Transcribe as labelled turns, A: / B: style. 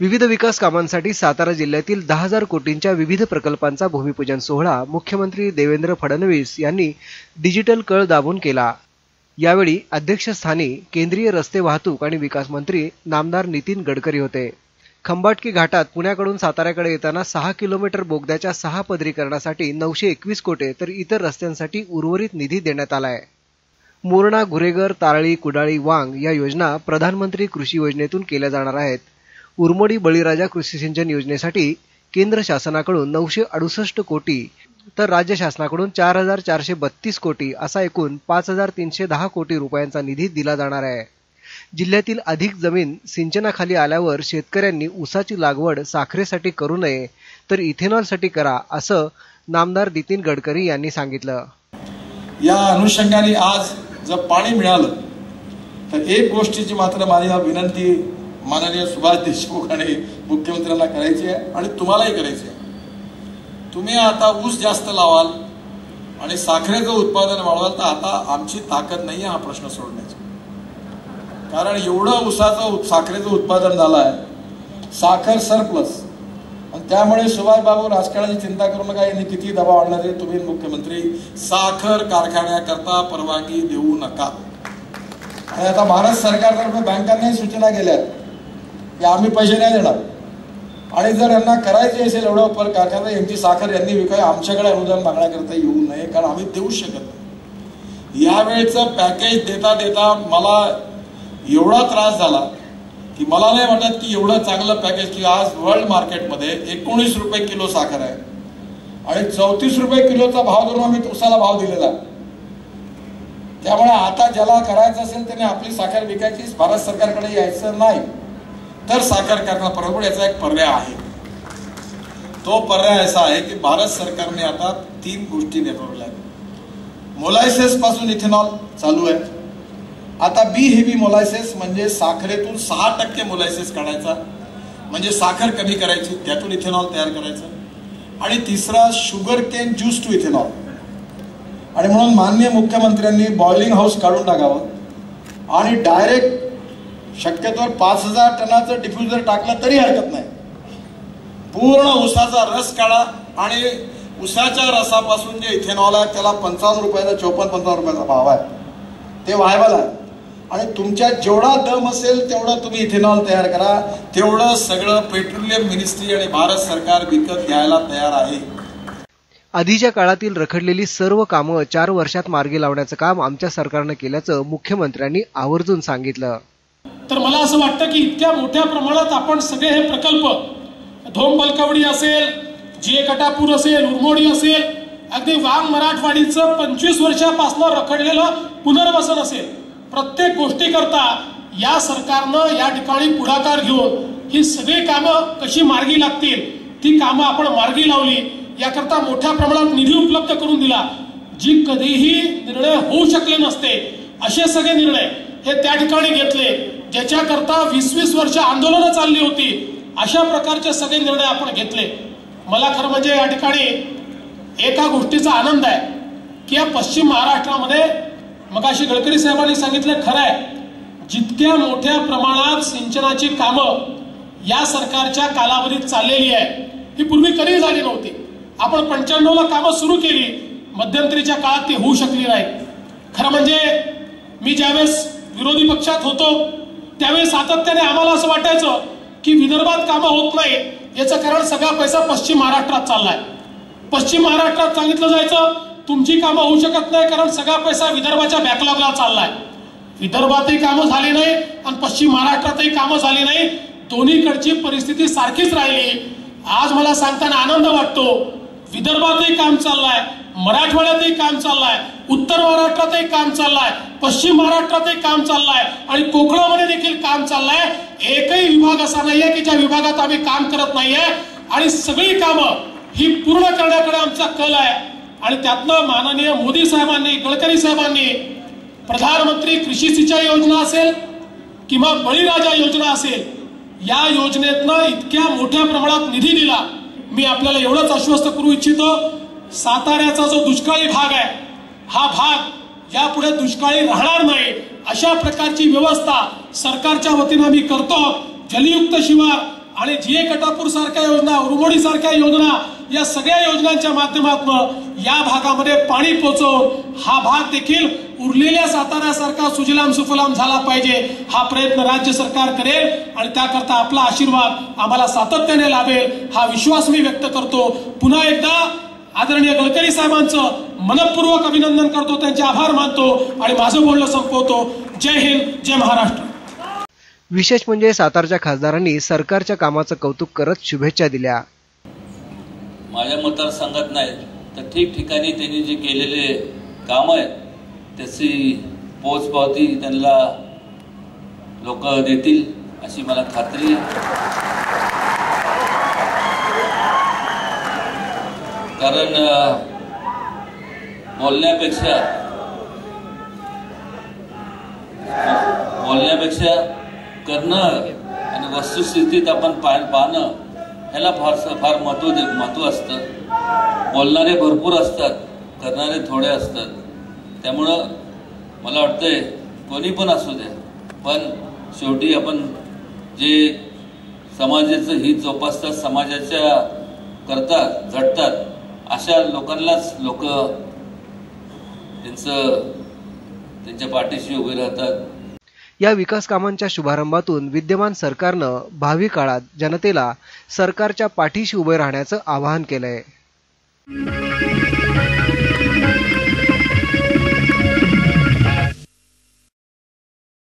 A: विविध विकास कामांसाठी सातारा जिल्ह्यातील दहा हजार कोटींच्या विविध प्रकल्पांचा भूमिपूजन सोहळा मुख्यमंत्री देवेंद्र फडणवीस यांनी डिजिटल कळ दाबून केला. यावेळी अध्यक्षस्थानी केंद्रीय रस्ते वाहतूक आणि विकास मंत्री नामदार नितीन गडकरी होते. खंबाटकी घाटात पुण्याकडून साताऱ्याकडे येताना सहा किलोमीटर बोगद्याच्या सहा पदरीकरणासाठी नऊशे एकवीस कोटे तर इतर रस्त्यांसाठी उर्वरित निधी देण्यात आलाय. मोरणा गुरेगर तारळी कुडाळी वांग या योजना प्रधानमंत्री कृषी योजनेतून केल्या जाणार आहेत. उरमोडी बळीराजा कृषी सिंचन योजनेसाठी केंद्र शासनाकडून नऊशे अडुसष्ट कोटी तर राज्य शासनाकडून चार हजार चारशे बत्तीस कोटी असा एकूण पाच हजार तीनशे दहा कोटी रुपयांचा निधी दिला जाणार आहे. जिल्ह्यातील अधिक जमीन सिंचनाखाली आल्यावर शेतकऱ्यांनी ऊसाची लागवड साखरेसाठी करू नये तर इथेनॉलसाठी करा असं नामदार नितीन गडकरी यांनी सांगितलं.
B: या अनुषंगाने आज जर पाणी मिळालं तर एक गोष्टीची मात्र माझी विनंती माननीय सुभाष देशमुख आणि मुख्यमंत्र्यांना करायची आहे आणि तुम्हालाही करायची आहे. तुम्ही आता ऊस जास्त लावाल आणि साखरेचं उत्पादन वाढवाल तर आता आमची ताकद नाही हा प्रश्न सोडण्याची. कारण एवढं ऊसाचं साखरेचं उत्पादन झालं आहे साखर सरप्लस आणि त्यामुळे सुभाषबाबू राजकारणाची चिंता करू नका यांनी किती दबाव आणणार तुम्ही मुख्यमंत्री साखर कारखान्याकरता परवानगी देऊ नका. आणि आता भारत सरकारतर्फे बँकांनाही सूचना केल्या की आम्ही पैसे नाही देणार. आणि जर यांना करायचे असेल एवढं पर कारखाना यांची साखर यांनी विकाय आमच्याकडे अनुदान मागण्याकरता येऊ नये कारण आम्ही देऊ शकत नाही. यावेळेचं पॅकेज देता देता मला एवढा त्रास झाला की मला नाही वाटत की एवढं चांगलं पॅकेज की आज वर्ल्ड मार्केटमध्ये एकोणीस रुपये किलो साखर आहे. आणि चौतीस रुपये किलोचा भाव धरून आम्ही उसाला भाव दिलेला. त्यामुळे आता ज्याला करायचं असेल त्याने आपली साखर विकायची भारत सरकारकडे यायचं नाही. तर साखर कारखाना परवड याचा एक पर्याय आहे. तो पर्याय असा आहे की भारत सरकारने आता तीन गोष्टी नेटवल्या मोलायसेस पासून इथेनॉल चालू आहे. आता बी हेवी मोलायसेस म्हणजे साखरेतून सहा टक्के मोलायसेस काढायचा. म्हणजे साखर कमी करायची त्यातून इथेनॉल तयार करायचं. आणि तिसरा sugar cane juice to ethanol. आणि म्हणून माननीय मुख्यमंत्र्यांनी बॉइलिंग हाऊस काढून टाकावं. आणि डायरेक्ट शक्यतोवर पाच हजार टनाचं डिफ्युजर टाकलं तरी हरकत नाही. पूर्ण उसाचा रस काढा आणि उसाच्या रसापासून जे इथेनॉल आहे त्याला पंचावन्न रुपयाचा चौपन्न पंचावन्न रुपयाचा भाव आहे. ते व्हायबल आहे. आणि तुमच्या जेवढा दम असेल तेवढं तुम्ही इथेनॉल तयार करा. तेवढं सगळं पेट्रोलियम मिनिस्ट्री आणि भारत सरकार विकत घ्यायला तयार आहे.
A: आधीच्या काळातील रखडलेली सर्व कामं चार वर्षात मार्गी लावण्याचं काम आमच्या सरकारनं केल्याचं मुख्यमंत्र्यांनी आवर्जून सांगितलं.
C: तर मला असं वाटतं की इतक्या मोठ्या प्रमाणात आपण सगळे हे प्रकल्प धोम बलकवडी असेल जे कटापूर असेल उरमोडी असेल अगदी वांग मराठवाडीचं पंचवीस वर्षापासून रखडलेलं पुनर्वसन असेल प्रत्येक गोष्टी करता या सरकारनं या ठिकाणी पुढाकार घेऊन ही सगळी कामं कशी मार्गी लागतील ती कामं आपण मार्गी लावली याकरता मोठ्या प्रमाणात निधी उपलब्ध करून दिला जी कधीही निर्णय होऊ शकले नसते असे सगळे निर्णय हे त्या ठिकाणी घेतले. ज्याच्याकरता वीस वीस वर्ष आंदोलनं चालली होती अशा प्रकारचे सगळे निर्णय आपण घेतले. मला खरं म्हणजे या ठिकाणी एका गोष्टीचा आनंद आहे की या पश्चिम महाराष्ट्रामध्ये मगाशी गडकरी साहेबांनी सांगितलं खरं आहे जितक्या मोठ्या प्रमाणात सिंचनाची कामं या सरकारच्या कालावधीत चाललेली आहे ही पूर्वी कधी झाली नव्हती. आपण पंच्याण्णवला कामं सुरू केली मध्यंतरीच्या काळात ती होऊ शकली नाही. खरं म्हणजे मी ज्यावेळेस विरोधी पक्षात होतो त्यावेळी सातत्याने आम्हाला असं वाटायचं की विदर्भात कामं होत नाही. याचं कारण सगळा पैसा पश्चिम महाराष्ट्रात चाललाय. पश्चिम महाराष्ट्रात सांगितलं जायचं तुमची कामं होऊ शकत नाही कारण सगळा पैसा विदर्भाच्या बॅकलॉगला चाललाय. विदर्भातही कामं झाली नाही आणि पश्चिम महाराष्ट्रातही कामं झाली नाही. दोन्हीकडची परिस्थिती सारखीच राहिली. आज मला सांगताना आनंद वाटतो. विदर्भातही काम चाललंय. मराठवाड्यातही काम चाललंय उत्तर महाराष्ट्रातही काम चाललंय पश्चिम महाराष्ट्रातही काम चाललंय आणि कोकणामध्ये देखील काम चाललंय. एकही विभाग असा नाहीये की ज्या विभागात आम्ही काम करत नाहीये. आणि सगळी कामं ही पूर्ण करण्याकडे आमचा कल आहे. आणि त्यातनं माननीय मोदी साहेबांनी गडकरी साहेबांनी प्रधानमंत्री कृषी सिंचाई योजना असेल किंवा बळीराजा योजना असेल या योजनेतनं इतक्या मोठ्या प्रमाणात निधी दिला. मी आपल्याला एवढंच आश्वस्त करू इच्छितो. साताऱ्याचा जो दुष्काळी भाग आहे हा भाग यापुढे दुष्काळी राहणार नाही. अशा प्रकारची व्यवस्था सरकारच्या वतीनं मी करतो. जलयुक्त शिवार आणि जीए कटापूर सारख्या योजना उरमोडी सारख्या योजना या सगळ्या योजनांच्या माध्यमातून या भागामध्ये पाणी पोचवून हा भाग देखील उरलेल्या साताऱ्यासारखा सुजलाम सुफलाम झाला पाहिजे हा प्रयत्न राज्य सरकार करेल आणि त्याकरता आपला आशीर्वाद आम्हाला सातत्याने लाभेल हा विश्वास मी व्यक्त करतो. पुन्हा एकदा आदरणीय गडकरी साहेबांचं मनपूर्वक अभिनंदन करतो त्यांचे आभार मानतो आणि माझं बोलणं संपवतो. जय हिंद जय महाराष्ट्र.
A: विशेष म्हणजे सातारच्या खासदारांनी सरकारच्या कामाचं कौतुक करत शुभेच्छा दिल्या.
D: माझ्या मतदारसंघात नाही तर ठिकठिकाणी त्यांनी जे केलेले काम आहेत त्याची पोचपावती त्यांना लोक देतील अशी मला खात्री कारण बोलण्यापेक्षा बोलण्यापेक्षा करणं आणि वस्तुस्थितीत आपण पाह पाहणं ह्याला फारसं फार महत्त्व दे महत्त्व असतं. बोलणारे भरपूर असतात करणारे थोडे असतात. त्यामुळं मला वाटतंय कोणी पण असू द्या पण शेवटी आपण जे समाजाचं हित जोपासतात समाजाच्या करतात झटतात अशा लोकांनाच लोक त्यांचं त्यांच्या पाठीशी उभे राहतात.
A: या विकास कामांच्या शुभारंभातून विद्यमान सरकारनं भावी काळात जनतेला सरकारच्या पाठीशी उभे राहण्याचं आवाहन केलंय.